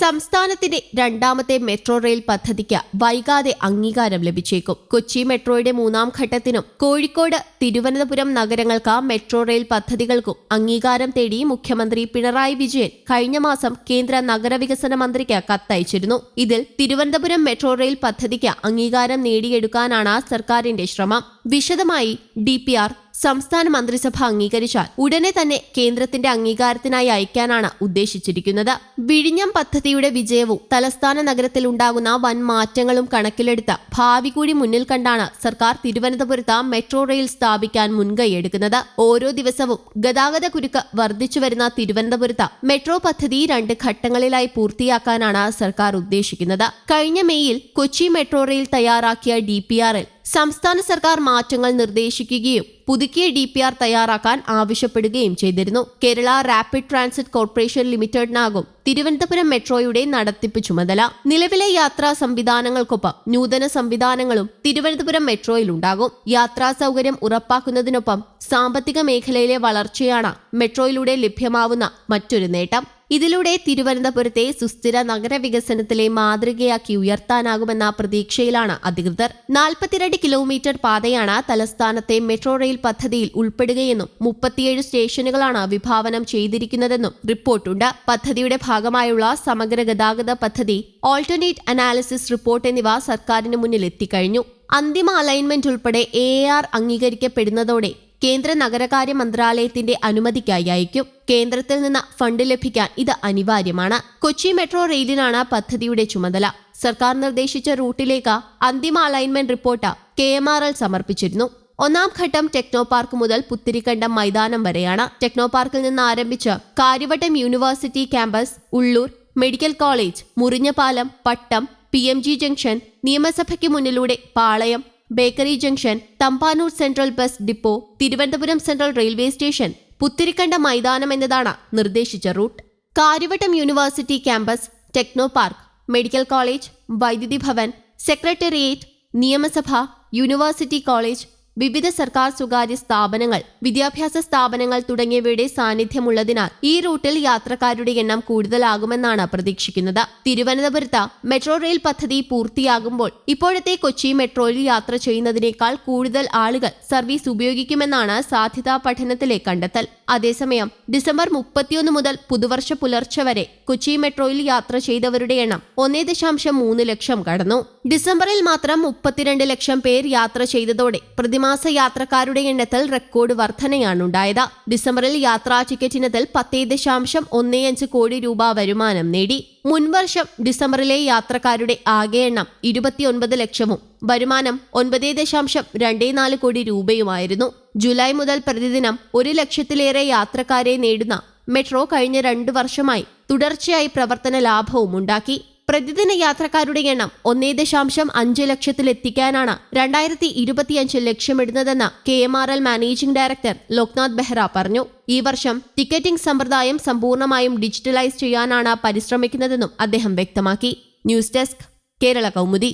സംസ്ഥാനത്തിന്റെ രണ്ടാമത്തെ metro rail പദ്ധതിക്ക് വൈകാതെ അംഗീകാരം ലഭിച്ചേക്കും. കൊച്ചി മെട്രോയുടെ മൂന്നാം ഘട്ടത്തിനും കോഴിക്കോട് തിരുവനന്തപുരം നഗരങ്ങൾക്ക് മെട്രോ റെയിൽ പദ്ധതികൾക്കും അംഗീകാരം തേടി മുഖ്യമന്ത്രി പിണറായി വിജയൻ കഴിഞ്ഞ മാസം കേന്ദ്ര നഗരവികസന മന്ത്രിക്ക് കത്തയച്ചിരുന്നു. ഇതിൽ തിരുവനന്തപുരം മെട്രോ റെയിൽ പദ്ധതിക്ക് അംഗീകാരം നേടിയെടുക്കാനാണ് സർക്കാരിന്റെ ശ്രമം. വിശദമായി ഡി പി ആർ സംസ്ഥാന മന്ത്രിസഭ അംഗീകരിച്ചാൽ ഉടനെ തന്നെ കേന്ദ്രത്തിന്റെ അംഗീകാരത്തിനായി അയക്കാനാണ് ഉദ്ദേശിച്ചിരിക്കുന്നത്. വിഴിഞ്ഞം പദ്ധതിയുടെ വിജയവും തലസ്ഥാന നഗരത്തിൽ ഉണ്ടാകുന്ന വൻ മാറ്റങ്ങളും കണക്കിലെടുത്ത് ഭാവി കൂടി മുന്നിൽ കണ്ടാണ് സർക്കാർ തിരുവനന്തപുരത്ത് മെട്രോ റെയിൽ സ്ഥാപിക്കാൻ മുൻകൈയെടുക്കുന്നത് ഓരോ ദിവസവും ഗതാഗത കുരുക്ക് വർദ്ധിച്ചു വരുന്ന തിരുവനന്തപുരത്ത് മെട്രോ പദ്ധതി രണ്ട് ഘട്ടങ്ങളിലായി പൂർത്തിയാക്കാനാണ് സർക്കാർ ഉദ്ദേശിക്കുന്നത്. കഴിഞ്ഞ മെയ്യിൽ കൊച്ചി മെട്രോ റെയിൽ തയ്യാറാക്കിയ ഡി പി ആറിൽ സംസ്ഥാന സർക്കാർ മാറ്റങ്ങൾ നിർദ്ദേശിക്കുകയും പുതുക്കിയ ഡി പി ആർ തയ്യാറാക്കാൻ ആവശ്യപ്പെടുകയും ചെയ്തിരുന്നു. കേരള റാപ്പിഡ് ട്രാൻസിറ്റ് കോർപ്പറേഷൻ ലിമിറ്റഡിനാകും തിരുവനന്തപുരം മെട്രോയുടെ നടത്തിപ്പ് ചുമതല. നിലവിലെ യാത്രാ സംവിധാനങ്ങൾക്കൊപ്പം നൂതന സംവിധാനങ്ങളും തിരുവനന്തപുരം മെട്രോയിൽ ഉണ്ടാകും യാത്രാ സൗകര്യം ഉറപ്പാക്കുന്നതിനൊപ്പം സാമ്പത്തിക മേഖലയിലെ വളർച്ചയാണ് മെട്രോയിലൂടെ ലഭ്യമാവുന്ന മറ്റൊരു നേട്ടം. ഇതിലൂടെ തിരുവനന്തപുരത്തെ സുസ്ഥിര നഗരവികസനത്തിലെ മാതൃകയാക്കി ഉയർത്താനാകുമെന്ന പ്രതീക്ഷയിലാണ് അധികൃതർ. നാൽപ്പത്തിരണ്ട് കിലോമീറ്റർ പാതയാണ് തലസ്ഥാനത്തെ മെട്രോ റെയിൽ പദ്ധതിയിൽ ഉൾപ്പെടുകയെന്നും മുപ്പത്തിയേഴ് സ്റ്റേഷനുകളാണ് വിഭാവനം ചെയ്തിരിക്കുന്നതെന്നും റിപ്പോർട്ടുണ്ട്. പദ്ധതിയുടെ ഭാഗമായുള്ള സമഗ്ര ഗതാഗത പദ്ധതി ഓൾട്ടർനേറ്റ് അനാലിസിസ് റിപ്പോർട്ട് എന്നിവ സർക്കാരിന് മുന്നിൽ എത്തിക്കഴിഞ്ഞു. അന്തിമ അലൈൻമെന്റ് ഉൾപ്പെടെ എ ആർ അംഗീകരിക്കപ്പെടുന്നതോടെ കേന്ദ്ര നഗരകാര്യ മന്ത്രാലയത്തിന്റെ അനുമതിക്കായി അയക്കും കേന്ദ്രത്തിൽ നിന്ന് ഫണ്ട് ലഭിക്കാൻ ഇത് അനിവാര്യമാണ്. കൊച്ചി മെട്രോ റെയിലിനാണ് പദ്ധതിയുടെ ചുമതല. സർക്കാർ നിർദ്ദേശിച്ച റൂട്ടിലേക്ക് അന്തിമ alignment report K M R L സമർപ്പിച്ചിരുന്നു. ഒന്നാം ഘട്ടം ടെക്നോ പാർക്ക് മുതൽ പുത്തിരിക്കണ്ടം മൈതാനം വരെയാണ്. ടെക്നോ പാർക്കിൽ നിന്ന് ആരംഭിച്ച് Karyavattom university campus Ulloor medical college Murinjapalam Pattom P M G junction നിയമസഭയ്ക്ക് മുന്നിലൂടെ Palayam bakery junction Thampanoor central bus depot Thiruvananthapuram central railway station Puthirikkanda മൈതാനം എന്നതാണ് നിർദ്ദേശിച്ച root. Karyavattom university campus techno park medical college Vaidyuthi Bhavan secretariat നിയമസഭ university college വിവിധ സർക്കാർ സ്വകാര്യ സ്ഥാപനങ്ങൾ വിദ്യാഭ്യാസ സ്ഥാപനങ്ങൾ തുടങ്ങിയവയുടെ സാന്നിധ്യമുള്ളതിനാൽ ഈ റൂട്ടിൽ യാത്രക്കാരുടെ എണ്ണം കൂടുതലാകുമെന്നാണ് പ്രതീക്ഷിക്കുന്നത്. തിരുവനന്തപുരത്ത് മെട്രോ റെയിൽ പദ്ധതി പൂർത്തിയാകുമ്പോൾ ഇപ്പോഴത്തെ കൊച്ചി മെട്രോയിൽ യാത്ര ചെയ്യുന്നതിനേക്കാൾ കൂടുതൽ ആളുകൾ സർവീസ് ഉപയോഗിക്കുമെന്നാണ് സാധ്യതാ പഠനത്തിലെ കണ്ടെത്തൽ. അതേസമയം ഡിസംബർ മുപ്പത്തിയൊന്ന് മുതൽ പുതുവർഷ പുലർച്ചെ വരെ കൊച്ചി മെട്രോയിൽ യാത്ര ചെയ്തവരുടെ എണ്ണം ഒന്നേ ദശാംശം മൂന്ന് ലക്ഷം കടന്നു. ഡിസംബറിൽ മാത്രം മുപ്പത്തിരണ്ട് ലക്ഷം പേർ യാത്ര ചെയ്തതോടെ പ്രതിമാസ യാത്രക്കാരുടെ എണ്ണത്തിൽ റെക്കോർഡ് വർധനയാണുണ്ടായത്. ഡിസംബറിൽ യാത്രാ ടിക്കറ്റിനത്തിൽ പത്തേ ദശാംശം ഒന്നേ അഞ്ച് കോടി രൂപ വരുമാനം നേടി. മുൻവർഷം ഡിസംബറിലെ യാത്രക്കാരുടെ ആകെ എണ്ണം ഇരുപത്തിയൊൻപത് ലക്ഷവും വരുമാനം ഒൻപത് ദശാംശം രണ്ടേ നാല് കോടി രൂപയുമായിരുന്നു. ജൂലൈ മുതൽ പ്രതിദിനം ഒരു ലക്ഷത്തിലേറെ യാത്രക്കാരെ നേടുന്ന മെട്രോ കഴിഞ്ഞ രണ്ടു വർഷമായി തുടർച്ചയായി പ്രവർത്തന ലാഭവും ഉണ്ടാക്കി. പ്രതിദിന യാത്രക്കാരുടെ എണ്ണം ഒന്നേ ദശാംശം അഞ്ച് ലക്ഷത്തിലെത്തിക്കാനാണ് രണ്ടായിരത്തി ഇരുപത്തിയഞ്ച് ലക്ഷ്യമിടുന്നതെന്ന് K M R L managing director Loknath Behera പറഞ്ഞു. ഈ വർഷം ടിക്കറ്റിംഗ് സമ്പ്രദായം സമ്പൂർണമായും ഡിജിറ്റലൈസ് ചെയ്യാനാണ് പരിശ്രമിക്കുന്നതെന്നും അദ്ദേഹം വ്യക്തമാക്കി. News desk Kerala Kaumudi.